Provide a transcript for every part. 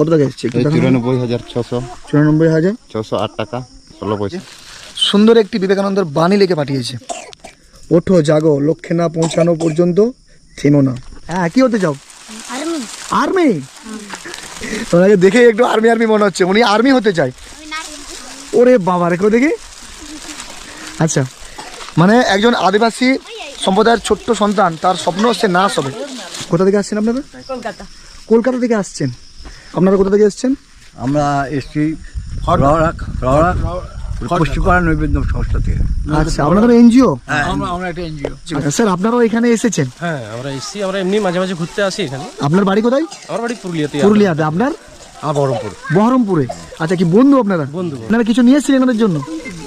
কত টাকা এসছে। চুরানব্বই হাজার ছশো। চুরানব্বই হাজার? ছশো আট টাকা ষোলো পয়সা। সুন্দর একটি বিবেকানন্দের বাণী লিখে পাঠিয়েছে। ওঠো জাগো লক্ষ্যে না পৌঁছানো পর্যন্ত থেমো না। হ্যাঁ কি হতে চাও? আর্মি। আর্মি? ওনাকে দেখে একটু আর্মি আর্মি মনে হচ্ছে। উনি আর্মি হতে চায়। ওরে বাবা রেখো দেখি। আচ্ছা মানে একজন আদিবাসী সম্প্রদায়ের ছোট্ট সন্তান তার স্বপ্ন হচ্ছে নাচ হবে। কোথা থেকে আসছেন আপনারা? কলকাতা। কলকাতা থেকে আসছেন। আপনারা কোথা থেকে এসছেন? আমরা এসছি রওরাক রওরাক পশ্চিমপাড়া নৈবেদ্য সংস্থা থেকে। আচ্ছা আপনাদের এনজিও? আমরা আমরা একটা এনজিও। স্যার আপনারাও এখানে এসেছেন? হ্যাঁ আমরা এসছি আমরা এমনি মাঝে মাঝে ঘুরতে আসি এখানে। আপনার বাড়ি কোথায়? আমার বাড়ি পুরুলিয়াতে পুরুলিয়াতে। আপনার? আমার বহরমপুর। বহরমপুরে? আচ্ছা কি বন্ধু আপনারা? বন্ধু। আপনারা কিছু নিয়ে এসেছিলেন এনাদের জন্য?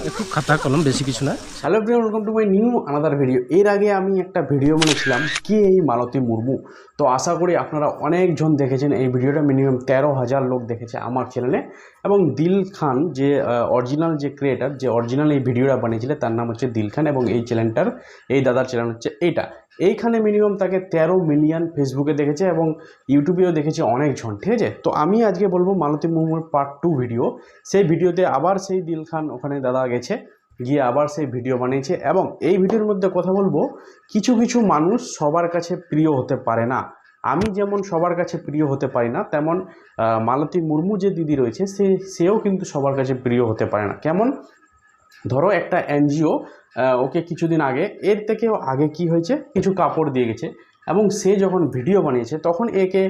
একটু খাতা কলম বেশি কিছু না। হ্যালো প্রিয় welcome to my new another video এর আগে আমি একটা ভিডিও বানিয়েছিলাম কে এই মালতী মুর্মু? তো আশা করি আপনারা অনেকজন দেখেছেন এই ভিডিওটা মিনিমাম তেরো হাজার লোক দেখেছে আমার চ্যানেলে এবং দিল খান যে অরিজিনাল যে ক্রিয়েটার যে অরিজিনাল এই ভিডিওটা বানিয়েছিলেন তার নাম হচ্ছে দিল খান এবং এই চ্যানেলটার এই দাদার চ্যানেল হচ্ছে এইটা। এইখানে মিনিমাম তাকে তেরো মিলিয়ন ফেসবুকে দেখেছে এবং ইউটিউবেও দেখেছে অনেকজন ঠিক আছে? তো আমি আজকে বলব মালতী মুর্মুর পার্ট টু ভিডিও সেই ভিডিওতে আবার সেই দিল খান ওখানে দাদা গেছে, গিয়ে আবার সেই ভিডিও বানিয়েছে এবং এই ভিডিওর মধ্যে কথা বলব, কিছু কিছু মানুষ সবার কাছে প্রিয় হতে পারে না। আমি যেমন সবার কাছে প্রিয় হতে পারি না, তেমন মালতী মুর্মু যে দিদি রয়েছে সে, সেও কিন্তু সবার কাছে প্রিয় হতে পারে না। কেমন? ধরো একটা এনজিও ওকে কিছুদিন আগে, এর থেকেও আগে কি হয়েছে? কিছু কাপড় দিয়ে গেছে এবং সে যখন ভিডিও বানিয়েছে, তখন একে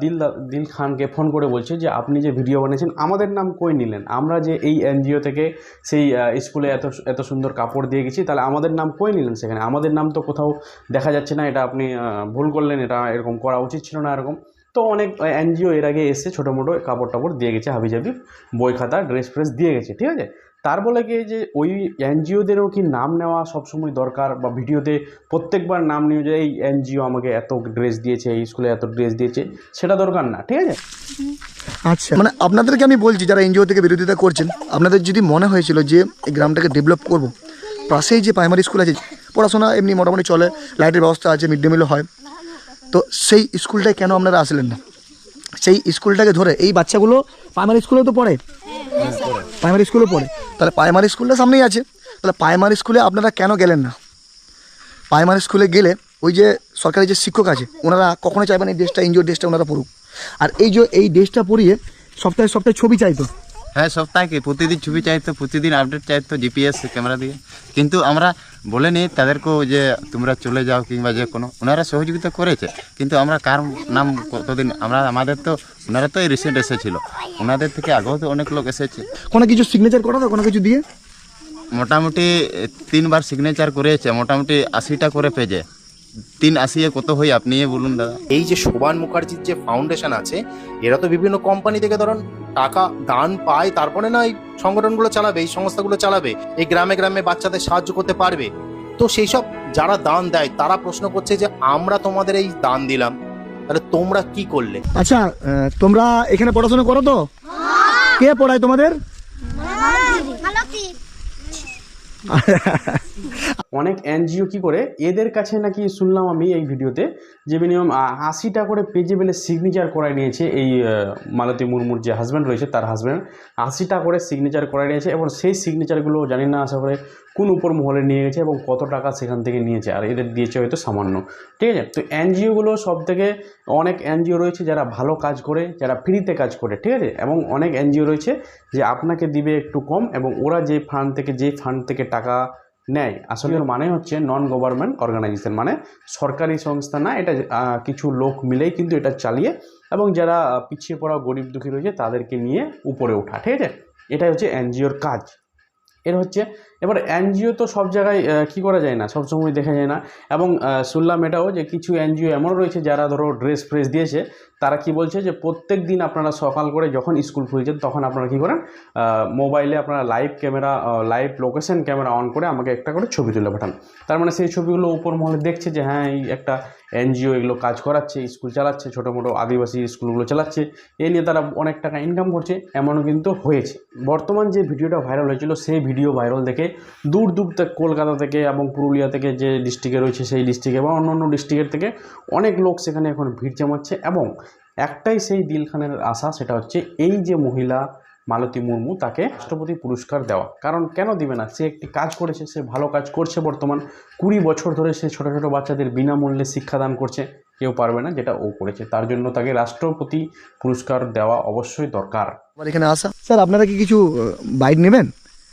দিল দিল খানকে ফোন করে বলছে যে, আপনি যে ভিডিও বানিয়েছেন, আমাদের নাম কই নিলেন? আমরা যে এই এনজিও থেকে সেই স্কুলে এত এত সুন্দর কাপড় দিয়ে গেছি, তাহলে আমাদের নাম কই নিলেন সেখানে? আমাদের নাম তো কোথাও দেখা যাচ্ছে না, এটা আপনি ভুল করলেন, এটা এরকম করা উচিত ছিল না, এরকম। তো অনেক এনজিও এর আগে এসে ছোটো মোটো কাপড় টাপড় দিয়ে গেছে হাবিজাবি বই খাতা, ড্রেস ফ্রেস দিয়ে গেছে, ঠিক আছে? তার বলে কি যে ওই এনজিওদেরও কি নাম নেওয়া সবসময় দরকার? বা ভিডিওতে প্রত্যেকবার নাম নিয়ে যে, এই এনজিও আমাকে এত ড্রেস দিয়েছে, এই স্কুলে এত ড্রেস দিয়েছে। সেটা দরকার না, ঠিক আছে? আচ্ছা মানে আপনাদেরকে আমি বলছি, যারা এনজিও থেকে বিরোধিতা করছেন, আপনাদের যদি মনে হয়েছিল যে, এই গ্রামটাকে ডেভেলপ করব, পাশেই যে প্রাইমারি স্কুল আছে, পড়াশোনা এমনি মোটামুটি চলে লাইটের ব্যবস্থা আছে মিড ডে মিলও হয়, তো সেই স্কুলটায় কেন আপনারা আসলেন না? সেই স্কুলটাকে ধরে এই বাচ্চাগুলো প্রাইমারি স্কুলে তো পড়ে। প্রাইমারি স্কুলে পড়ে। তাহলে প্রাইমারি স্কুলটা সামনেই আছে। তাহলে প্রাইমারি স্কুলে আপনারা কেন গেলেন না? প্রাইমারি স্কুলে গেলে ওই যে সরকারি যে শিক্ষক আছে, ওনারা কখনো চাইবেন এই ড্রেসটা এনজিও ড্রেসটা ওনারা পড়ুক। আর এই যে, এই ড্রেসটা পরিয়ে সপ্তাহে সপ্তাহে ছবি চাইতো। হ্যাঁ সপ্তাহে প্রতিদিন ছবি চাইতো প্রতিদিন আপডেট চাইতো জিপিএস ক্যামেরা দিয়ে। কিন্তু আমরা বলে বলেনি তাদেরকেও যে তোমরা চলে যাও কিংবা যে কোনো ওনারা সহযোগিতা করেছে। কিন্তু আমরা কার নাম কতদিন আমরা আমাদের তো ওনারা তো এই রিসেন্ট এসেছিল। ওনাদের থেকে আগেও তো অনেক লোক এসেছে। কোনো কিছু সিগনেচার করা কোনো কিছু দিয়ে? মোটামুটি তিনবার সিগনেচার করেছে মোটামুটি আশিটা করে পেজে তিন আশিয়ে কত হই আপনি বলুন দাদা। এই যে শোভান মুখার্জির যে ফাউন্ডেশন আছে এরা তো বিভিন্ন কোম্পানি থেকে ধরুন টাকা দান পায় তারপরে না এই সংগঠনগুলো চালাবে এই সংস্থাগুলো চালাবে এই গ্রামে গ্রামে বাচ্চাদের সাহায্য করতে পারবে। তো সেই সব যারা দান দেয় তারা প্রশ্ন করছে যে আমরা তোমাদের এই দান দিলাম তাহলে তোমরা কি করলে? আচ্ছা তোমরা এখানে পড়াশোনা করো তো? কে পড়ায় তোমাদের? অনেক এনজিও কি করে, এদের কাছে নাকি শুনলাম আমি এই ভিডিওতে যে মিনিমাম আশিটা করে পেজে বেলে সিগনেচার করায় নিয়েছে এই মালতী মুর্মুর যে হাজব্যান্ড রয়েছে, তার হাজব্যান্ড আশিটা করে সিগনেচার করায় নিয়েছে এবং সেই সিগনেচারগুলো জানি না আশা করে কোন উপর মহলে নিয়ে গেছে এবং কত টাকা সেখান থেকে নিয়েছে, আর এদের দিয়েছে হয়তো সামান্য। ঠিক আছে? তো এনজিওগুলো সব থেকে অনেক এনজিও রয়েছে যারা ভালো কাজ করে, যারা ফ্রিতে কাজ করে, ঠিক আছে? এবং অনেক এনজিও রয়েছে যে আপনাকে দিবে একটু কম এবং ওরা যে ফান্ড থেকে, যে ফান্ড থেকে টাকা নেয়। আসলে মানে হচ্ছে নন গভর্নমেন্ট অর্গানাইজেশন মানে সরকারি সংস্থা না, এটা কিছু লোক মিলেই কিন্তু এটা চালিয়ে এবং যারা পিছিয়ে পড়া গরিব দুঃখী রয়েছে তাদেরকে নিয়ে উপরে ওঠা, ঠিক আছে? এটাই হচ্ছে এনজিওর কাজ। এর হচ্ছে এবার এনজিও তো সব জায়গায় কি করা যায় না, সব সময় দেখা যায় না। এবং শুনলাম এটাও যে কিছু এনজিও এমন রয়েছে যারা ধরো ড্রেস ফ্রেস দিয়েছে, তারা কি বলছে যে প্রত্যেক দিন আপনারা সকাল করে যখন স্কুল খুলেছেন তখন আপনারা কি করেন মোবাইলে আপনারা live camera live location camera on করে আমাকে একটা করে ছবি তুলে পাঠান। তার মানে সেই ছবিগুলো উপর মহলে দেখছে যে হ্যাঁ এই একটা এনজিও এগুলো কাজ করাচ্ছে, স্কুল চালাচ্ছে, ছোটো মোটো আদিবাসী স্কুলগুলো চালাচ্ছে। এ নিয়ে তারা অনেক টাকা ইনকাম করছে, এমনও কিন্তু হয়েছে। বর্তমান যে ভিডিওটা ভাইরাল হয়েছিল, সেই ভিডিও ভাইরাল দেখে দূর দূর থেকে কলকাতা থেকে এবং পুরুলিয়া থেকে যে ডিস্ট্রিক্টে রয়েছে সেই ডিস্ট্রিক্টে বা অন্য অন্য ডিস্ট্রিক্টের থেকে অনেক লোক সেখানে এখন ভিড় জমাচ্ছে এবং একটাই সেই দিল খানের আশা সেটা হচ্ছে এই যে মহিলা মালতী মুর্মু তাকে রাষ্ট্রপতি পুরস্কার দেওয়া। কারণ কেন দিবে না? সে একটি কাজ করেছে, সে ভালো কাজ করছে বর্তমান। কুড়ি বছর ধরে সে ছোটো ছোটো বাচ্চাদের বিনামূল্যে শিক্ষাদান করছে। কেউ পারবে না যেটা ও করেছে। তার জন্য তাকে রাষ্ট্রপতি পুরস্কার দেওয়া অবশ্যই দরকার। এখানে আসা স্যার, আপনারা কি কিছু বাইক নেবেন?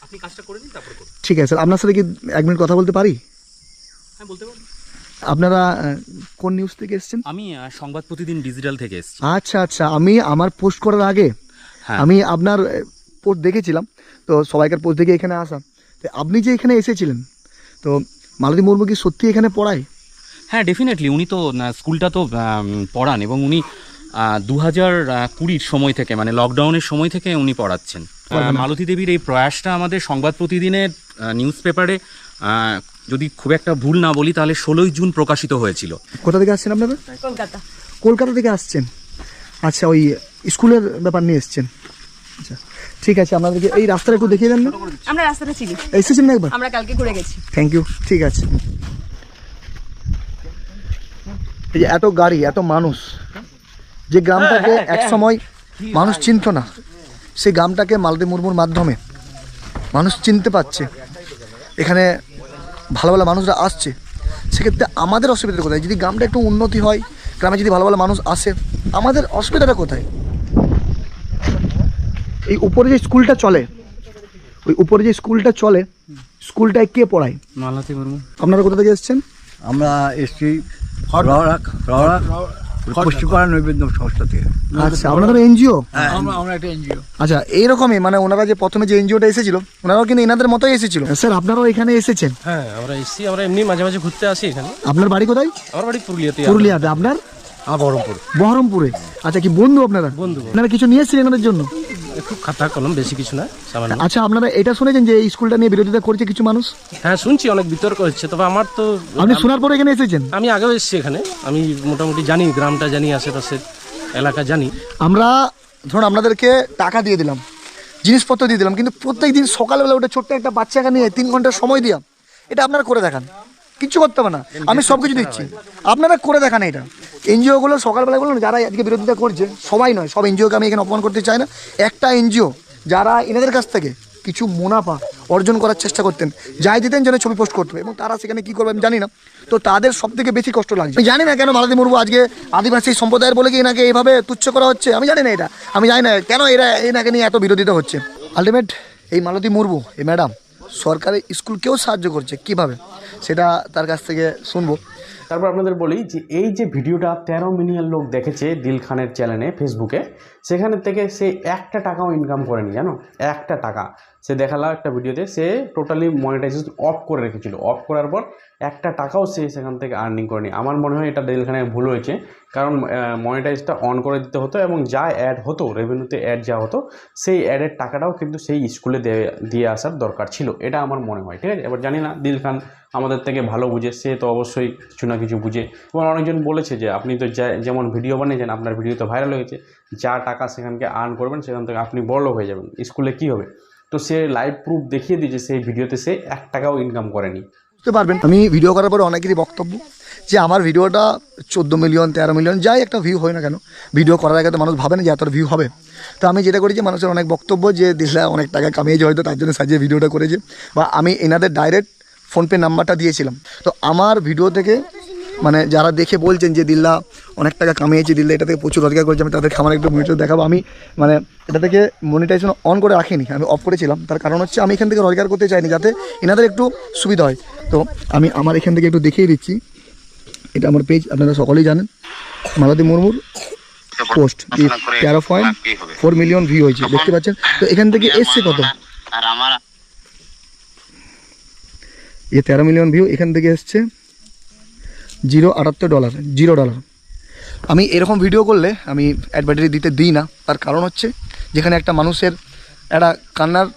আপনি কাজটা করে দিন তারপর করুন। ঠিক আছে স্যার আপনার সাথে কি এক মিনিট কথা বলতে পারি? হ্যাঁ বলতে পারুন আপনারা কোন নিউজ থেকে এসেছেন? আমি সংবাদ প্রতিদিন ডিজিটাল থেকে এসেছি। আচ্ছা আচ্ছা আমি আমার পোস্ট করার আগে হ্যাঁ। আমি আপনার পোস্ট দেখেছিলাম তো সবাইকার পোস্ট দেখে এখানে আসা। তো আপনি যে এখানে এসেছিলেন তো মালতী মুর্মু কি সত্যি এখানে পড়ায়? হ্যাঁ ডেফিনেটলি উনি তো স্কুলটা তো পড়ান এবং উনি দু হাজার কুড়ির সময় থেকে মানে লকডাউনের সময় থেকে উনি পড়াচ্ছেন। মালতী দেবীর এই প্রয়াসটা আমাদের সংবাদ প্রতিদিনের নিউজ পেপারে যদি খুব একটা ভুল না বলি তাহলে ষোলোই জুন প্রকাশিত হয়েছিল। কোথা থেকে আসছেন আপনারা? কলকাতা। কলকাতা থেকে আসছেন। আচ্ছা ওই স্কুলের ব্যাপার নিয়ে এসছেন। আচ্ছা ঠিক আছে আপনাদেরকে এই রাস্তাটা একটু দেখিয়ে দেন না? আমরা রাস্তাটা চিনি। এসেছেন না একবার? আমরা কালকে ঘুরে গেছি। থ্যাংক ইউ ঠিক আছে। এই যে এত গাড়ি এত মানুষ। যে গ্রামটাকে এক সময় মানুষ চিনত না। সেই গ্রামটাকে মালদী মুর্মুর মাধ্যমে মানুষ চিনতে পারছে। এখানে ভালো ভালো মানুষরা আসছে। সেক্ষেত্রে আমাদের অসুবিধাটা কোথায়? যদি গ্রামটা একটু উন্নতি হয় গ্রামে যদি ভালো ভালো মানুষ আসে আমাদের অসুবিধাটা কোথায়? এই উপরে যে স্কুলটা চলে ওই উপরে যে স্কুলটা চলে স্কুলটায় কে পড়ায়? মালতী মুর্মু। আপনারা কোথা থেকে এসেছেন? আমরা এসছি নৈবেদ্য সংস্থা থেকে। আচ্ছা আপনাদের এনজিও আমরা আমরা একটা এনজিও আচ্ছা এইরকমই মানে ওনারা যে প্রথমে যে এনজিওটা এসেছিল ওনারাও কিন্তু এনাদের মতোই এসেছিল। স্যার আপনারাও এখানে এসেছেন? হ্যাঁ আমরা এসেছি আমরা এমনি মাঝে মাঝে ঘুরতে আসি এখানে। আপনার বাড়ি কোথায়? আমার বাড়ি পুরুলিয়াতে পুরুলিয়াতে আপনার? বহরমপুর। বহরমপুরে? আচ্ছা কি বন্ধু আপনারা? বন্ধু। আপনারা কিছু নিয়ে এসেছিলেন এনাদের জন্য? একটু খাতা কলম বেশি কিছু না সামান্য। আচ্ছা আপনারা এটা শুনেছেন যে এই স্কুলটা নিয়ে বিরোধিতা করছে কিছু মানুষ? হ্যাঁ শুনছি অনেক বিতর্ক হচ্ছে তবে আমার তো আপনি শোনার পরে এখানে এসেছেন? আমি আগেও এসেছি এখানে আমি মোটামুটি জানি গ্রামটা জানি আশেপাশের এলাকা জানি। আমরা ধরুন আপনাদেরকে টাকা দিয়ে দিলাম জিনিসপত্র দিয়ে দিলাম কিন্তু প্রত্যেক দিন সকালবেলা ওটা ছোট্ট একটা বাচ্চাকে নিয়ে তিন ঘণ্টা সময় দিয়া এটা আপনারা করে দেখান। কিচ্ছু করতে হবে না। আমি সব কিছু দিচ্ছি। আপনারা করে দেখান এটা। এনজিওগুলো সকালবেলা বলুন যারা আজকে বিরোধিতা করছে, সবাই নয়, সব এনজিওকে আমি এখানে অপমান করতে চাই না। একটা এনজিও, যারা এনাদের কাছ থেকে কিছু মুনাফা অর্জন করার চেষ্টা করতেন, যাই দিতেন যেন ছবি পোস্ট করতে হবে এবং তারা সেখানে কী করবে আমি জানি না, তো তাদের সব থেকে বেশি কষ্ট লাগছে। আমি জানি না কেন মালতী মুর্মু আজকে আদিবাসী সম্প্রদায়ের বলে কি এনাকে এইভাবে তুচ্ছ করা হচ্ছে? আমি জানি না এটা। আমি জানি না কেন এরা এনাকে নিয়ে এত বিরোধিতা হচ্ছে। আলটিমেট এই মালতী মুর্মু, এই ম্যাডাম সরকারি স্কুলকেও সাহায্য করছে? কীভাবে? সেটা তার কাছ থেকে শুনব। তারপর আপনাদের বলি যে, এই যে ভিডিওটা তেরো মিলিয়ন লোক দেখেছে দিল খানের চ্যানেলে ফেসবুকে সেখানে থেকে সে একটা টাকাও ইনকাম করেনি, জানো? একটা টাকা। সে দেখাল একটা ভিডিওতে, সে টোটালি মনিটাইজেশন অফ করে রেখেছিল। অফ করার পর একটা টাকাও সে সেখান থেকে আর্নিং করেনি। আমার মনে হয় এটা খানের ভুল হয়েছে, কারণ মনিটাইজটা অন করে দিতে হতো এবং যা অ্যাড হতো রেভিনিউতে অ্যাড যা হতো, সেই অ্যাডের টাকাটাও কিন্তু সেই স্কুলে দিয়ে আসার দরকার ছিল। এটা আমার মনে হয়, ঠিক আছে? এবার জানি না, দিল খান আমাদের থেকে ভালো বুঝে, সে তো অবশ্যই কিছু না কিছু বুঝে। এবং অনেকজন বলেছে যে, আপনি তো যেমন ভিডিও বানিয়েছেন, আপনার ভিডিও তো ভাইরাল হয়েছে, যা টাকা সেখানকে আর্ন করবেন, সেখান থেকে আপনি বড়লোক হয়ে যাবেন। স্কুলে কী হবে? তো সে লাইভ প্রুফ দেখিয়ে দিয়েছে, সেই ভিডিওতে সে এক টাকাও ইনকাম করেনি। বুঝতে পারবেন? আমি ভিডিও করার পরে অনেকেরই বক্তব্য যে, আমার ভিডিওটা চোদ্দ মিলিয়ন তেরো মিলিয়ন যাই একটা ভিউ হয় না কেন ভিডিও করার আগে তো মানুষ ভাবে না যে, এতটা ভিউ হবে। তো আমি যেটা করি যে মানুষের অনেক বক্তব্য যে দিল্লা অনেক টাকা কামিয়েছে হয়তো, তার জন্য সাজিয়ে ভিডিওটা করেছে। বা আমি এনাদের ডাইরেক্ট ফোনপে নাম্বারটা দিয়েছিলাম। তো আমার ভিডিও থেকে মানে যারা দেখে বলছেন যে দিল্লা অনেক টাকা কামিয়েছে দিল্লা এটা থেকে প্রচুর রোজগার করেছে আমি তাদেরকে আমার একটু মনিটর দেখাবো। আমি মানে এটা থেকে মনিটাইজেশন অন করে রাখিনি আমি অফ করেছিলাম। তার কারণ হচ্ছে আমি এখান থেকে রোজগার করতে চাইনি যাতে এনাদের একটু সুবিধা হয়। তো আমি আমার এখান থেকে একটু দেখিয়ে দিচ্ছি। এটা আমার পেজ আপনারা সকলেই জানেন। মালতী মুর্মুর পোস্ট তেরো পয়েন্ট ফোর মিলিয়ন ভিউ হয়েছে দেখতে পাচ্ছেন? তো এখান থেকে এসছে কত? আর আমার এ তেরো মিলিয়ন ভিউ এখান থেকে এসছে জিরো আটাত্তর ডলার জিরো ডলার আমি এরকম ভিডিও করলে আমি অ্যাডভার্টাইজ দিতে দিই না। তার কারণ হচ্ছে যেখানে একটা মানুষের একটা কান্নার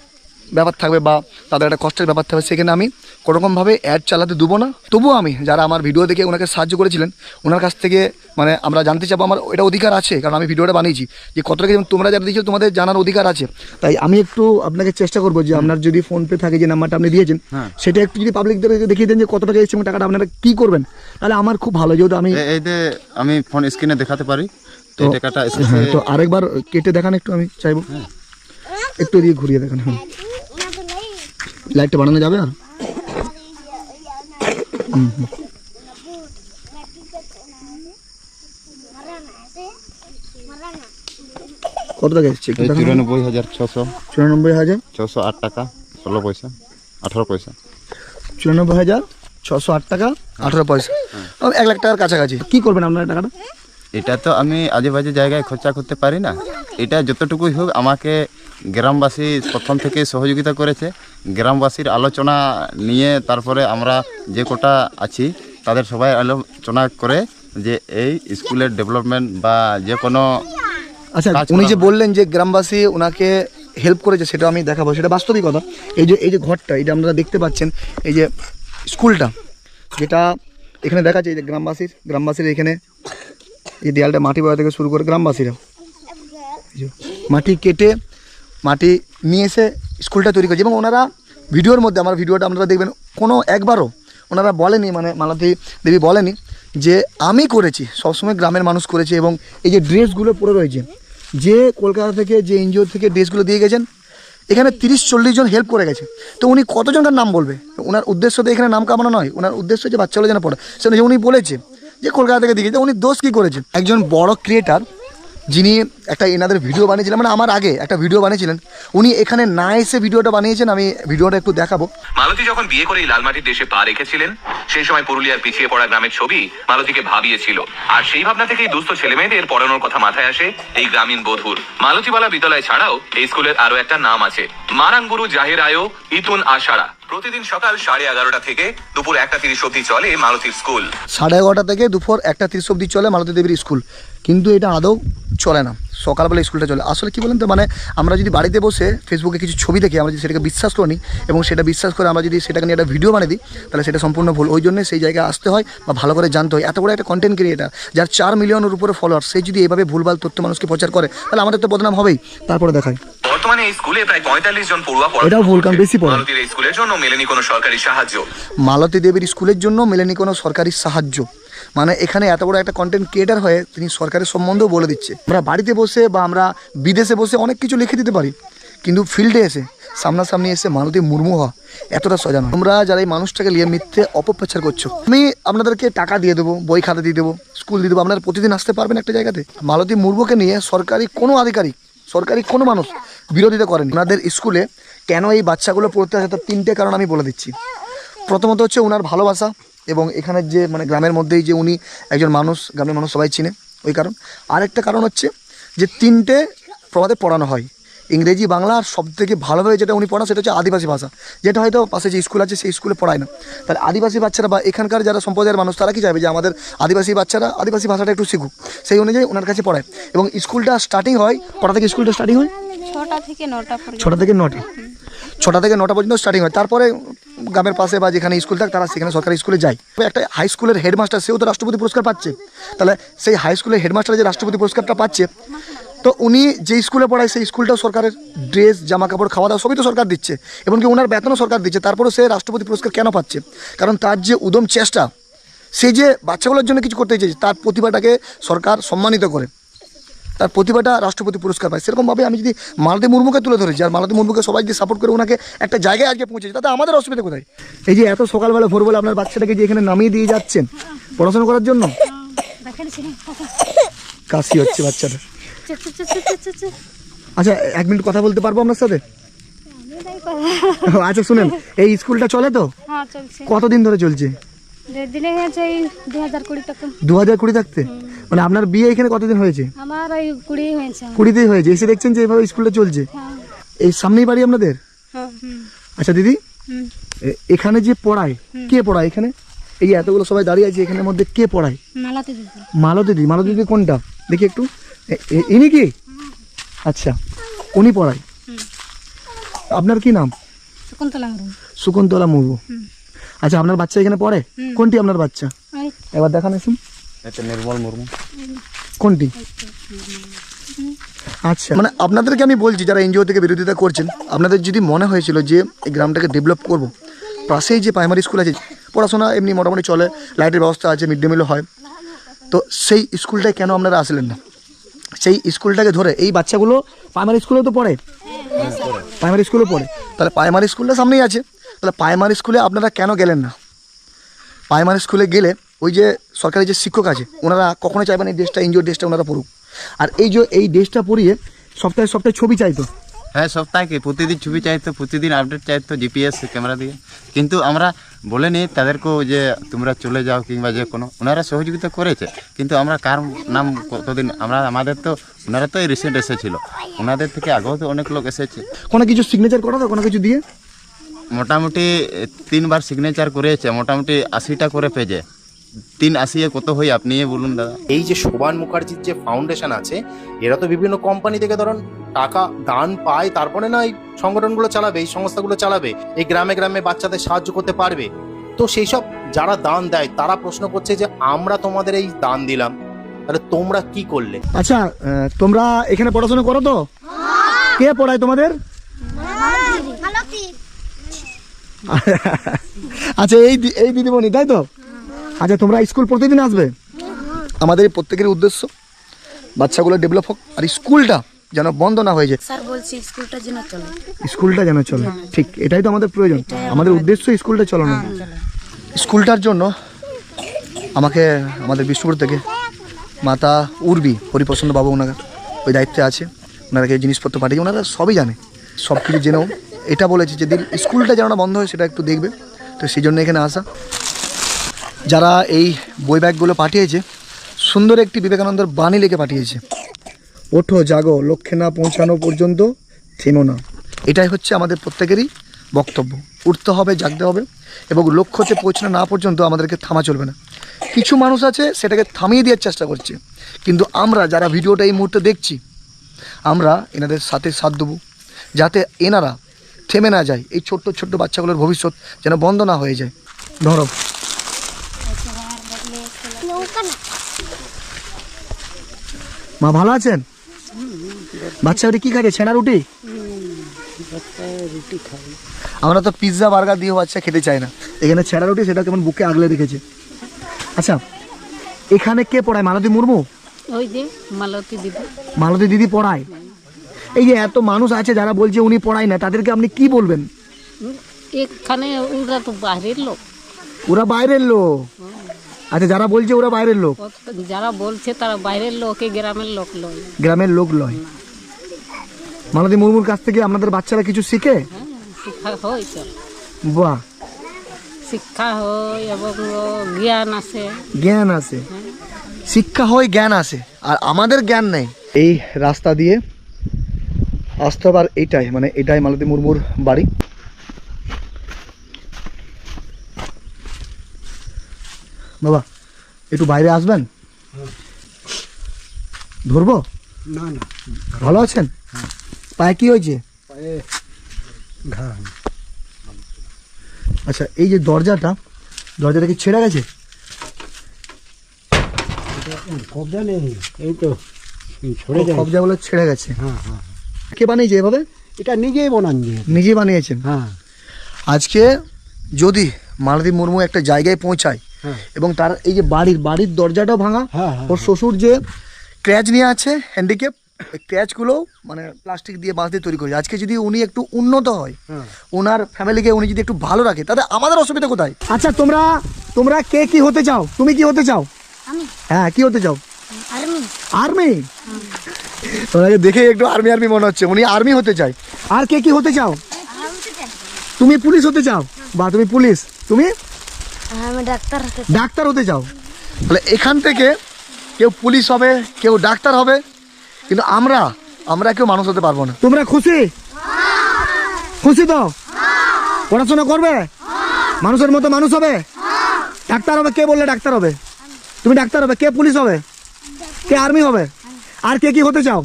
ব্যাপার থাকবে বা তাদের একটা কষ্টের ব্যাপার থাকবে সেখানে আমি কোনোরকমভাবে অ্যাড চালাতে দেবো না। তবুও আমি যারা আমার ভিডিও দেখে ওনাকে সাহায্য করেছিলেন ওনার কাছ থেকে মানে আমরা জানতে চাবো আমার এটা অধিকার আছে কারণ আমি ভিডিওটা বানিয়েছি। যে কত টাকা যেমন তোমরা যারা দিয়েছ তোমাদের জানার অধিকার আছে। তাই আমি একটু আপনাকে চেষ্টা করব যে আপনার যদি ফোনপে থাকে যে নাম্বারটা আপনি দিয়েছেন সেটা একটু যদি পাবলিকদের দেখিয়ে দেন যে কত টাকা এসেছে টাকাটা আপনারা কী করবেন তাহলে আমার খুব ভালো যেহেতু আমি এই যে আমি ফোন স্ক্রিনে দেখাতে পারি তো টাকাটা এসেছে। হ্যাঁ তো আরেকবার কেটে দেখান একটু আমি চাইব। একটু এদিকে ঘুরিয়ে দেখান হ্যাঁ। লাইটটা বানানো যাবে আর। কত টাকা এসছে? চুরানব্বই হাজার ছশো। চুরানব্বই হাজার? ছশো আট টাকা ষোলো পয়সা আঠারো পয়সা। চুরানব্বই হাজার ছশো আট টাকা আঠারো পয়সা। এক লাখ টাকার কাছাকাছি। কি করবেন আপনার টাকাটা? এটা তো আমি আজে বাজে জায়গায় খরচা করতে পারি না। এটা যতটুকুই হোক আমাকে গ্রামবাসী প্রথম থেকে সহযোগিতা করেছে। গ্রামবাসীর আলোচনা নিয়ে তারপরে আমরা যে কোটা আছি তাদের সবাই আলোচনা করে যে এই স্কুলের ডেভেলপমেন্ট বা যে কোনো আচ্ছা উনি যে বললেন যে গ্রামবাসী ওনাকে হেল্প করেছে সেটা আমি দেখাবো। সেটা বাস্তবিকতা এই যে এই যে ঘরটা এটা আপনারা দেখতে পাচ্ছেন এই যে স্কুলটা যেটা এখানে দেখা যায় এই যে গ্রামবাসীর গ্রামবাসীর এখানে এই দেয়ালটা মাটি বয়া থেকে শুরু করে গ্রামবাসীরা। মাটি কেটে মাটি নিয়ে এসে স্কুলটা তৈরি করেছে। এবং ওনারা ভিডিওর মধ্যে, আমার ভিডিওটা আপনারা দেখবেন, কোনো একবারও ওনারা বলেনি মানে মালতী দেবী বলেনি যে আমি করেছি, সবসময় গ্রামের মানুষ করেছে এবং এই যে ড্রেসগুলো পরে রয়েছে, যে কলকাতা থেকে, যে এনজিও থেকে ড্রেসগুলো দিয়ে গেছেন, এখানে তিরিশ চল্লিশ জন হেল্প করে গেছে। তো উনি কতজনকার নাম বলবে? ওনার উদ্দেশ্য তো এখানে নাম কামানো নয়, ওনার উদ্দেশ্য যে বাচ্চাগুলো যেন পড়ে। সেটা যে উনি বলেছে যে কলকাতা থেকে দিয়ে গেছে, উনি দোষ কী করেছেন একজন বড় ক্রিয়েটার যিনি একটা এনাদের ভিডিও বানিয়েছিলেন মানে আমার আগে একটা ভিডিও বানিয়েছিলেন উনি এখানে না এসে ভিডিওটা বানিয়েছেন আমি ভিডিওটা একটু দেখাবো। মালতী যখন বিয়ে করে লালমাটির দেশে পা রেখেছিলেন সেই সময় পুরুলিয়ার পিছিয়ে পড়া গ্রামের ছবি মালতীকে ভাবিয়েছিল। আর সেই ভাবনা থেকেই দুস্থ ছেলে মেয়েদের পড়ানোর কথা মাথায় আসে এই গ্রামীণ বধুর। মালতীবালা বিদ্যালয় ছাড়াও এই স্কুলের আরও একটা নাম আছে মারাঙ্গুরু জাহির আয়ো ইতুন আষাঢ়া প্রতিদিন সকাল সাড়ে এগারোটা থেকে দুপুর একটা তিরিশ অব্দি চলে মালতীর স্কুল। সাড়ে এগারোটা থেকে দুপুর একটা তিরিশ অব্দি চলে মালতী দেবীর স্কুল। কিন্তু এটা আদৌ চলে না সকালবেলা স্কুলটা চলে। আসলে কি বলেন তো মানে আমরা যদি বাড়িতে বসে ফেসবুকে কিছু ছবি দেখি আমরা যদি সেটাকে বিশ্বাস করি এবং সেটা বিশ্বাস করে আমরা যদি সেটাকে নিয়ে একটা ভিডিও বানিয়ে দিই তাহলে সেটা সম্পূর্ণ ভুল। ওই জন্য সেই জায়গায় আসতে হয় বা ভালো করে জানতে হয়। এত বড় একটা কন্টেন্ট ক্রিয়েটার যার চার মিলিয়নের উপরে ফলোয়ার সেই যদি এইভাবে ভুলভাল তথ্য মানুষকে প্রচার করে তাহলে আমাদের তো বদনাম হবেই। তারপরে দেখায় বর্তমানে এই স্কুলে প্রায় পঁয়তাল্লিশ জন পড়ুয়া এটাও ভুল, কারণ বেশি পড়ে। মালতীর স্কুলের জন্য মেলেনি কোনো সরকারি সাহায্য। মালতী দেবীর স্কুলের জন্য মেলেনি কোনো সরকারি সাহায্য। মানে এখানে এত বড় একটা কন্টেন্ট ক্রিয়েটার হয়ে তিনি সরকারের সম্বন্ধেও বলে দিচ্ছে। আমরা বাড়িতে বসে বা আমরা বিদেশে বসে অনেক কিছু লিখে দিতে পারি, কিন্তু ফিল্ডে এসে, সামনাসামনি এসে মালতী মুর্মু হওয়া, এতটা সজানো। তোমরা যারা এই মানুষটাকে নিয়ে মিথ্যে অপপ্রচার করছ, আমি আপনাদেরকে টাকা দিয়ে দেবো, বই খাতা দিয়ে দেবো, স্কুল দিয়ে দেবো, আপনারা প্রতিদিন আসতে পারবেন একটা জায়গাতে। মালতী মুর্মুকে নিয়ে সরকারি কোনো আধিকারিক, সরকারি কোনো মানুষ বিরোধিতা করেন। ওনাদের স্কুলে কেন এই বাচ্চাগুলো পড়তে আসে, তার তিনটে কারণ আমি বলে দিচ্ছি। প্রথমত হচ্ছে ওনার ভালোবাসা এবং এখানের যে মানে গ্রামের মধ্যেই যে উনি একজন মানুষ, গ্রামের মানুষ সবাই চিনে ওই কারণ। আরেকটা কারণ হচ্ছে যে তিনটে প্রবাদে পড়ানো হয়। ইংরেজি, বাংলা আর সব থেকে ভালোভাবে যেটা উনি পড়ান সেটা হচ্ছে আদিবাসী ভাষা। যেটা হয়তো পাশে যে স্কুল আছে সেই স্কুলে পড়ায় না। তাহলে আদিবাসী বাচ্চারা বা এখানকার যারা সম্প্রদায়ের মানুষ, তারা কি চাইবে যে আমাদের আদিবাসী বাচ্চারা আদিবাসী ভাষাটা একটু শিখুক? সেই অনুযায়ী ওনার কাছে পড়ায়। এবং স্কুলটা স্টার্টিং হয়, কটা থেকে স্কুলটা স্টার্টিং হয়? ছটা থেকে নটা ছটা থেকে নটা? পর্যন্ত স্টার্টিং হয়। তারপরে গ্রামের পাশে বা যেখানে স্কুল থাকে, তারা সেখানে সরকারি স্কুলে যায়। একটা হাই স্কুলের হেডমাস্টার সেও তো রাষ্ট্রপতি পুরস্কার পাচ্ছে। তাহলে সেই হাই স্কুলের হেডমাস্টার যে রাষ্ট্রপতি পুরস্কারটা পাচ্ছে, তো উনি যে স্কুলে পড়ায়, সেই স্কুলটাও সরকারের ড্রেস জামা কাপড় খাওয়া দাওয়া সবই তো সরকার দিচ্ছে। এমনকি ওনার বেতনও সরকার দিচ্ছে। তারপরেও সে রাষ্ট্রপতি পুরস্কার কেন পাচ্ছে? কারণ তার যে উদম চেষ্টা, সে যে বাচ্চাগুলোর জন্য কিছু করতে চেয়েছে তার প্রতিভাটাকে সরকার সম্মানিত করে। তার প্রতিভাটা রাষ্ট্রপতি পুরস্কার পায়। সেরকমভাবে আমি যদি মালতী মুর্মুকে তুলে ধরেছি আর মালতী মুর্মুকে সবাই যে সাপোর্ট করে ওনাকে একটা জায়গায় আজকে পৌঁছেছে তাতে আমাদের অসুবিধা কোথায়? এই যে এত সকালবেলা ভোরবেলা আপনার বাচ্চাটাকে যে এখানে নামিয়ে দিয়ে যাচ্ছেন পড়াশোনা করার জন্য? কাশি হচ্ছে বাচ্চাটা। আচ্ছা এক মিনিট কথা বলতে পারব আপনার সাথে? আচ্ছা শুনেন এই স্কুলটা চলে তো? হ্যাঁ কতদিন ধরে চলছে? দেড় দিনে হয়েছে এই দু হাজার কুড়ি টাকা। দু হাজার কুড়ি থাকতে? মানে আপনার বিয়ে এখানে কতদিন হয়েছে? আমার ওই কুড়ি হয়েছে। কুড়িতেই হয়েছে। এসে দেখছেন যে এইভাবে স্কুলটা চলছে? হ্যাঁ। এই সামনেই বাড়ি আপনাদের? হ্যাঁ আচ্ছা দিদি? এখানে যে পড়ায় কে পড়ায় এখানে? এই এতগুলো সবাই দাঁড়িয়ে আছে এখানের মধ্যে কে পড়ায়? মালাতে দিদি। মালো দিদি। মালো দিদি কোনটা? দেখি একটু। ইনি কি? আচ্ছা উনি পড়ায়। আপনার কি নাম? শকুন্তলা মুর্মু। শকুন্তলা মুর্মু। আচ্ছা আপনার বাচ্চা এখানে পড়ে? কোনটি আপনার বাচ্চা? এবার দেখান এসুন এটা নির্মল মুর্মু। কোনটি? আচ্ছা মানে আপনাদেরকে আমি বলছি যারা এনজিও থেকে বিরোধিতা করছেন আপনাদের যদি মনে হয়েছিল যে এই গ্রামটাকে ডেভেলপ করব পাশেই যে প্রাইমারি স্কুল আছে পড়াশোনা এমনি মোটামুটি চলে লাইটের ব্যবস্থা আছে মিড ডে মিলও হয় তো সেই স্কুলটায় কেন আপনারা আসলেন না? সেই স্কুলটাকে ধরে এই বাচ্চাগুলো প্রাইমারি স্কুলেও তো পড়ে? প্রাইমারি স্কুলে পড়ে। তাহলে প্রাইমারি স্কুলটা সামনেই আছে। তাহলে প্রাইমারি স্কুলে আপনারা কেন গেলেন না? প্রাইমারি স্কুলে গেলে ওই যে সরকারি যে শিক্ষক আছে ওনারা কখনো চাইবেন এই ড্রেসটা এনজিও ড্রেসটা ওনারা পড়ুক। আর এই যে এই ড্রেসটা পরিয়ে সপ্তাহে সপ্তাহে ছবি চাইতো। হ্যাঁ সপ্তাহে প্রতিদিন ছবি চাইতো প্রতিদিন আপডেট চাইতো জিপিএস ক্যামেরা দিয়ে। কিন্তু আমরা বলিনি তাদেরকেও যে তোমরা চলে যাও কিংবা যে কোনো ওনারা সহযোগিতা করেছে। কিন্তু আমরা কার নাম কতদিন আমরা আমাদের তো ওনারা তো এই রিসেন্ট এসেছিল। ওনাদের থেকে আগেও তো অনেক লোক এসেছে। কোনো কিছু সিগনেচার করা তো কোনো কিছু দিয়ে? মোটামুটি তিনবার সিগনেচার করেছে মোটামুটি আশিটা করে পেজে। তিন আশিয়ে কত হই আপনি বলুন দাদা। এই যে শোভান মুখার্জির যে ফাউন্ডেশন আছে এরা তো বিভিন্ন কোম্পানি থেকে ধরুন টাকা দান পায় তারপরে না এই সংগঠনগুলো চালাবে এই সংস্থাগুলো চালাবে এই গ্রামে গ্রামে বাচ্চাদের সাহায্য করতে পারবে। তো সেই সব যারা দান দেয় তারা প্রশ্ন করছে যে আমরা তোমাদের এই দান দিলাম তাহলে তোমরা কি করলে? আচ্ছা তোমরা এখানে পড়াশোনা করো তো? কে পড়ায় তোমাদের? আচ্ছা এই এই দিদিমণি তাই তো? আচ্ছা তোমরা স্কুল প্রতিদিন আসবে? আমাদের এই প্রত্যেকের উদ্দেশ্য বাচ্চাগুলো ডেভেলপ হোক আর স্কুলটা যেন বন্ধ না হয়ে যায়। স্যার বলছি স্কুলটা যেন চলে। স্কুলটা যেন চলে ঠিক এটাই তো আমাদের প্রয়োজন। আমাদের উদ্দেশ্য স্কুলটা চলানো। স্কুলটার জন্য আমাকে আমাদের বিষ্ণুপুর থেকে মাতা উর্বি হরিপ্রসন্ন বাবু ওনারা ওই দায়িত্বে আছে। ওনারাকে জিনিসপত্র পাঠিয়ে ওনারা সবই জানে। সব কিছু জেনেও এটা বলেছে যে দিন স্কুলটা যেন বন্ধ হয়, সেটা একটু দেখবে। তো সেই জন্য এখানে আসা। যারা এই বই ব্যাগগুলো পাঠিয়েছে, সুন্দর একটি বিবেকানন্দের বাণী লিখে পাঠিয়েছে। ওঠো, জাগো, লক্ষ্যে না পৌঁছানো পর্যন্ত থেমো না। এটাই হচ্ছে আমাদের প্রত্যেকেরই বক্তব্য। উঠতে হবে, জাগতে হবে এবং লক্ষ্যতে পৌঁছানো না পর্যন্ত আমাদেরকে থামা চলবে না। কিছু মানুষ আছে, সেটাকে থামিয়ে দেওয়ার চেষ্টা করছে। কিন্তু আমরা যারা ভিডিওটা এই মুহূর্তে দেখছি, আমরা এনাদের সাথে সাথ দেবো। যাতে এনারা থেমে না যায়। এই ছোট্ট ছোট্ট বাচ্চাগুলোর ভবিষ্যৎ যেন বন্ধ না হয়ে যায়। ধরো। মা ভালো আছেন? বাচ্চা ওটি কি খাচ্ছে ছেঁড়া রুটি? আমরা তো পিৎজা বার্গার দিয়ে বাচ্চা খেতে চাই না। এখানে ছেঁড়া রুটি সেটা কেমন বুকে আগলে রেখেছে। আচ্ছা এখানে কে পড়ায়? মালতী মুর্মু? ওই যে মালতী দিদি। মালতী দিদি পড়ায়। এই যে এত মানুষ আছে যারা বলছে উনি পড়ায় না তাদেরকে আপনি কি বলবেন? এখানে ওরা তো বাইরের লোক। ওরা বাইরের লোক? আচ্ছা যারা বলছে ওরা বাইরের লোক? যারা বলছে তারা বাইরের লোক গ্রামের লোক লয়। গ্রামের লোক লয়। মালতী মুর্মুর কাছ থেকে আপনাদের বাচ্চারা কিছু শিখে? হ্যাঁ শিক্ষা হয় তো। বাহ। শিক্ষা হয় এবং জ্ঞান আছে। জ্ঞান আছে। শিক্ষা হয় জ্ঞান আছে। আর আমাদের জ্ঞান নেই। এই রাস্তা দিয়ে আসতে হবে আর এটাই মানে এটাই মালতী মুর্মুর বাড়ি। বাবা একটু বাইরে আসবেন? ধরবো? না না। ভালো আছেন? পায়ে কি হয়েছে? আচ্ছা এই যে দরজাটা দরজাটা কি ছেড়ে গেছে? কবজা নেই এই তো কবজাগুলো ছেড়ে গেছে। হ্যাঁ হ্যাঁ। কে বানিয়েছে এভাবে? এটা নিজেই বানান দিয়ে নিজে বানিয়েছেন? হ্যাঁ। আজকে যদি মালতী মুর্মু একটা জায়গায় পৌঁছায় হ্যাঁ। এবং তার এই যে বাড়ির বাড়ির দরজাটাও ভাঙা হ্যাঁ, হ্যাঁ, ওর শ্বশুর যে ক্র্যাচ নিয়ে আছে হ্যান্ডিক্যাপ ওই ক্র্যাচগুলো মানে প্লাস্টিক দিয়ে বাঁশ দিয়ে তৈরি করেছে। আজকে যদি উনি একটু উন্নত হয় হ্যাঁ। ওনার ফ্যামিলিকে উনি যদি একটু ভালো রাখে তাহলে আমাদের অসুবিধা কোথায়? আচ্ছা তোমরা তোমরা কে কি হতে চাও? তুমি কি হতে চাও? হ্যাঁ কি হতে চাও? আর্মি। আর্মি? ওনাকে দেখে একটু আর্মি আর্মি মনে হচ্ছে। উনি আর্মি হতে চায়। আর কে কি হতে চাও? তুমি পুলিশ হতে চাও? বা তুমি পুলিশ? তুমি? আমি ডাক্তার হতে ডাক্তার হতে চাও। তাহলে এখান থেকে কেউ পুলিশ হবে কেউ ডাক্তার হবে কিন্তু আমরা আমরা কেউ মানুষ হতে পারব না। তোমরা খুশি? খুশি তো? পড়াশোনা করবে? মানুষের মতো মানুষ হবে? ডাক্তার হবে কে বললে ডাক্তার হবে? তুমি ডাক্তার হবে কে পুলিশ হবে? কে আর্মি হবে? আর কে কি হতে চাও?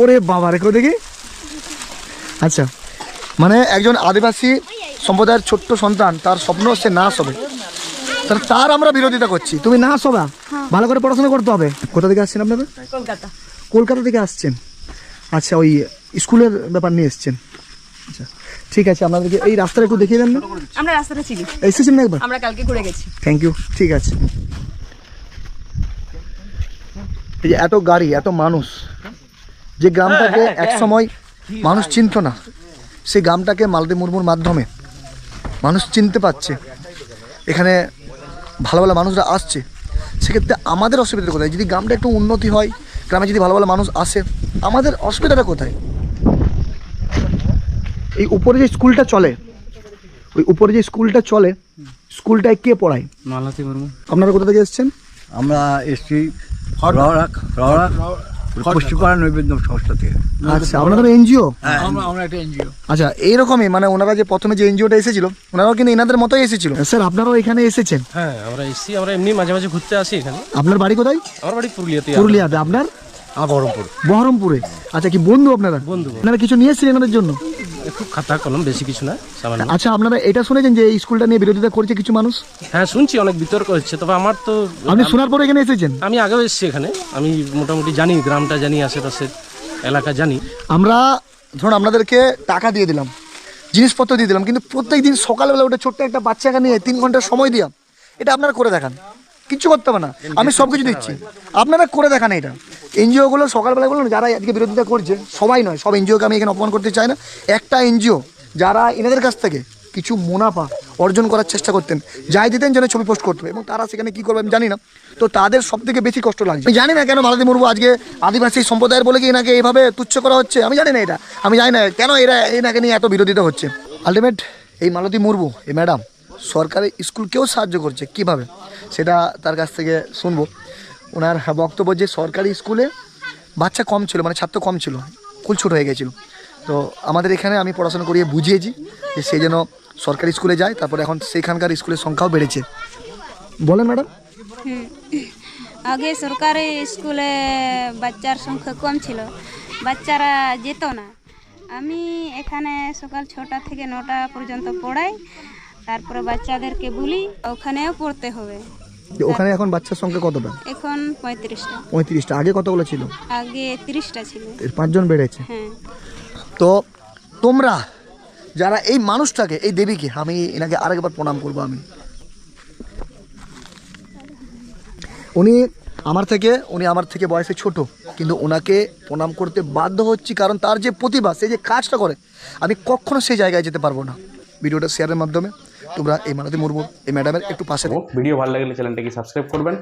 ওরে বাবা রেখো দেখি? আচ্ছা। মানে একজন আদিবাসী সম্প্রদায়ের ছোট্ট সন্তান তার স্বপ্ন সে নাচ হবে। তাহলে তার আমরা বিরোধিতা করছি। তুমি নাচ হবা? ভালো করে পড়াশোনা করতে হবে। কোথা থেকে আসছেন আপনারা? কলকাতা। কলকাতা থেকে আসছেন। আচ্ছা ওই স্কুলের ব্যাপার নিয়ে এসছেন। আচ্ছা ঠিক আছে আপনাদেরকে এই রাস্তাটা একটু দেখিয়ে দেন না? আমরা রাস্তাটা চিনি। এসেছেন না একবার? আমরা কালকে ঘুরে গেছি। থ্যাংক ইউ ঠিক আছে। এই যে এত গাড়ি এত মানুষ যে গ্রামটাকে এক সময় মানুষ চিনত না। সেই গ্রামটাকে মালদী মুর্মুর মাধ্যমে মানুষ চিনতে পারছে। এখানে ভালো ভালো মানুষরা আসছে। সেক্ষেত্রে আমাদের অসুবিধা কোথায়? যদি গ্রামটা একটু উন্নতি হয় গ্রামে যদি ভালো ভালো মানুষ আসে আমাদের অসুবিধাটা কোথায়? এই উপরে যে স্কুলটা চলে ওই উপরে যে স্কুলটা চলে স্কুলটায় কে পড়ায়? মালতী মুর্মু। আপনারা কোথা থেকে এসেছেন? আমরা এসছি পশ্চিমপাড়া নৈবেদ্য সংস্থা থেকে। আচ্ছা আপনাদের এনজিও? আমরা আমরা একটা এনজিও। আচ্ছা এইরকমই মানে ওনারা যে প্রথমে যে এনজিওটা এসেছিল ওনারাও কিন্তু এনাদের মতোই এসেছিল। স্যার আপনারাও এখানে এসেছেন? হ্যাঁ আমরা এসেছি আমরা এমনি মাঝে মাঝে ঘুরতে আসি এখানে। আপনার বাড়ি কোথায়? আমার বাড়ি পুরুলিয়াতে পুরুলিয়াতে আপনার? বহরমপুর। বহরমপুরে? আচ্ছা কি বন্ধু আপনারা? বন্ধু। আপনারা কিছু নিয়ে এসেছিলেন এনাদের জন্য? একটু খাতা কলম বেশি কিছু না সামান্য। আচ্ছা আপনারা এটা শুনেছেন যে এই স্কুলটা নিয়ে বিরোধিতা করছে কিছু মানুষ? হ্যাঁ শুনছি অনেক বিতর্ক হচ্ছে তবে আমার তো আপনি শোনার পরে এখানে এসেছেন? আমি আগেও এসেছি এখানে আমি মোটামুটি জানি গ্রামটা জানি আশেপাশের এলাকা জানি। আমরা ধরুন আপনাদেরকে টাকা দিয়ে দিলাম জিনিসপত্র দিয়ে দিলাম কিন্তু প্রত্যেক দিন সকালবেলা ওটা ছোট্ট একটা বাচ্চাকে নিয়ে তিন ঘণ্টা সময় দিয়া এটা আপনারা করে দেখান। কিচ্ছু করতে হবে না। আমি সব কিছু দিচ্ছি। আপনারা করে দেখান এটা। এনজিওগুলো সকালবেলা বলুন যারা আজকে বিরোধিতা করছে, সবাই নয়, সব এনজিওকে আমি এখানে অপমান করতে চাই না। একটা এনজিও, যারা এনাদের কাছ থেকে কিছু মুনাফা অর্জন করার চেষ্টা করতেন, যাই দিতেন যেন ছবি পোস্ট করতে এবং তারা সেখানে কী করবে আমি জানি না। তো তাদের সব থেকে বেশি কষ্ট লাগছে। আমি জানি না কেন ভারতী মুর্মু আজকে আদিবাসী সম্প্রদায়ের বলে কি এনাকে এইভাবে তুচ্ছ করা হচ্ছে? আমি জানি না এটা। আমি জানি না কেন এরা এনাকে নিয়ে এত বিরোধিতা হচ্ছে। আলটিমেট এই মালতী মুর্মু, এই ম্যাডাম সরকারি স্কুলকেও সাহায্য করছে? কীভাবে? সেটা তার কাছ থেকে শুনব। ওনার বক্তব্য যে সরকারি স্কুলে বাচ্চা কম ছিল মানে ছাত্র কম ছিল কুল ছোট হয়ে গেছিল। তো আমাদের এখানে আমি পড়াশোনা করিয়ে বুঝিয়েছি যে সে যেন সরকারি স্কুলে যায়, তারপরে এখন সেখানকার স্কুলের সংখ্যাও বেড়েছে। বলেন ম্যাডাম। আগে সরকারি স্কুলে বাচ্চার সংখ্যা কম ছিল, বাচ্চারা যেত না। আমি এখানে সকাল ছটা থেকে নটা পর্যন্ত পড়াই। তারপরে বাচ্চাদেরকে বলি ওখানেও পড়তে হবে। ওখানে এখন বাচ্চার সংখ্যা কতটা? এখন পঁয়ত্রিশটা। পঁয়ত্রিশটা। আগে কতগুলো ছিল? আগে তিরিশটা ছিল। পাঁচজন বেড়েছে। হ্যাঁ। তো তোমরা যারা এই মানুষটাকে এই দেবীকে আমি এনাকে আরেকবার প্রণাম করব আমি। উনি আমার থেকে উনি আমার থেকে বয়সে ছোট কিন্তু ওনাকে প্রণাম করতে বাধ্য হচ্ছি কারণ তার যে প্রতিভা সে যে কাজটা করে আমি কখনো সেই জায়গায় যেতে পারব না। ভিডিওটা শেয়ারের মাধ্যমে। তোমরা এই মানতী মরবো এই ম্যাডামের একটু পাশে। ভিডিও ভালো লাগলে চ্যানেলটাকে সাবস্ক্রাইব করবেন